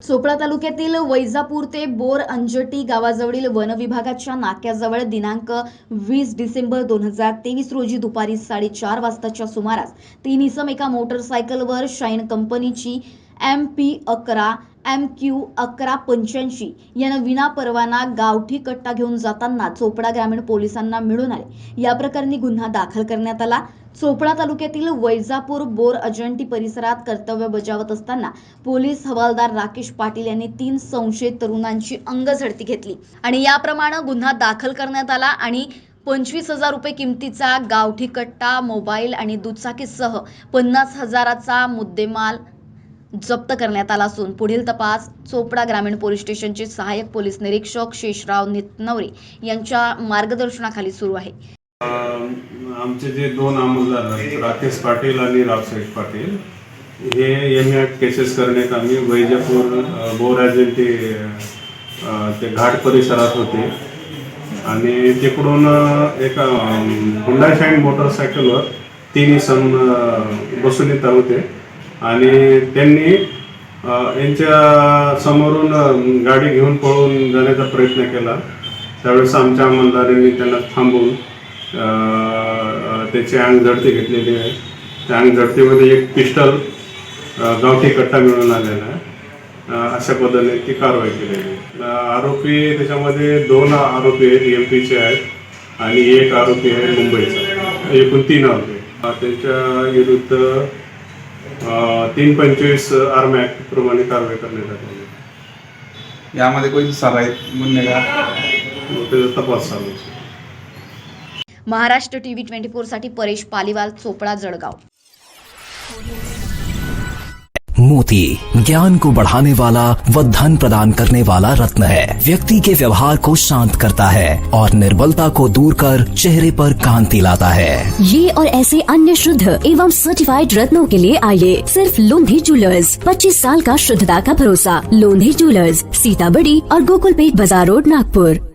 चोपडा तालुक्यातील वैजापूर ते बोर अंजटी गावाजवळील वनविभागाच्या नाक्याजवळ दिनांक वीस डिसेंबर दोन हजार तेवीस रोजी दुपारी साडेचार वाजताच्या सुमारास तीन इसम एका मोटरसायकलवर शाईन कंपनीची एम पी अकरा एम क्यू अकरा पंच्याऐंशी यानं विना परवाना गावठी कट्टा घेऊन जाताना चोपडा ग्रामीण पोलिसांना मिळून आले. या प्रकरणी गुन्हा दाखल करण्यात आला. चोपडा तालुक्यातील वैजापूर बोर अजंटी परिसरात कर्तव्य बजावत असताना पोलीस हवालदार राकेश पाटील यांनी तीन संशयित तरुणांची अंगझडती घेतली आणि याप्रमाणे गुन्हा दाखल करण्यात आला आणि पंचवीस हजार रुपये किमतीचा गावठी कट्टा मोबाईल आणि दुचाकीसह पन्नास हजाराचा मुद्देमाल जप्त करण्यात आला असून पुढील तपास चोपडा ग्रामीण पोलीस स्टेशनचे सहाय्यक पोलीस निरीक्षक शेषराव नितनवरे यांच्या मार्गदर्शनाखाली सुरू आहे. आमचे जे दोन अंमलदार राकेश पाटील आणि रावसाहेब पाटील हे एम ॲट केसेस करण्यात आम्ही वैजापूर अं, ते ते घाट परिसरात होते. आणि तिकडून एका हुंडा शाईन मोटरसायकलवर तीन सण बसून येत होते. आणि त्यांनी यांच्या समोरून गाडी घेऊन पळून जाण्याचा प्रयत्न केला. त्यावेळेस आमच्या अंमलदारांनी त्यांना थांबून त्याची अंग झडती घेतलेली आहे. त्या अंग झडतीमध्ये एक पिस्टल गावठी कट्टा मिळून आलेला आहे. अशा पद्धतीने ती कारवाई केलेली आहे. आरोपी त्याच्यामध्ये दोन आरोपी आहेत एम पीचे आहेत आणि एक आरोपी आहे मुंबईचा. एकूण तीन आरोपी त्यांच्या विरुद्ध तीन पंचवीस आर्म ॲक्ट प्रमाणे कारवाई करण्यात आली. यामध्ये कोई सराईत गुन्हेगार? मग त्याचा तपास चालू आहे. महाराष्ट्र टीव्ही ट्वेंटी फोरसाठी परेश पालीवाल चोपडा जळगाव. मोती, ज्ञान को बढ़ाने वाला व धन प्रदान करने वाला रत्न है। व्यक्ति के व्यवहार को शांत करता है और निर्बलता को दूर कर चेहरे पर कांति लाता है। ये और ऐसे अन्य शुद्ध एवं सर्टिफाइड रत्नों के लिए आइए सिर्फ़ लोंधी ज्वेलर्स 25 साल का शुद्धता का भरोसा। लोंधी ज्वेलर्स सीताबड़ी और गोकुल पेट बाज़ार रोड, नागपुर।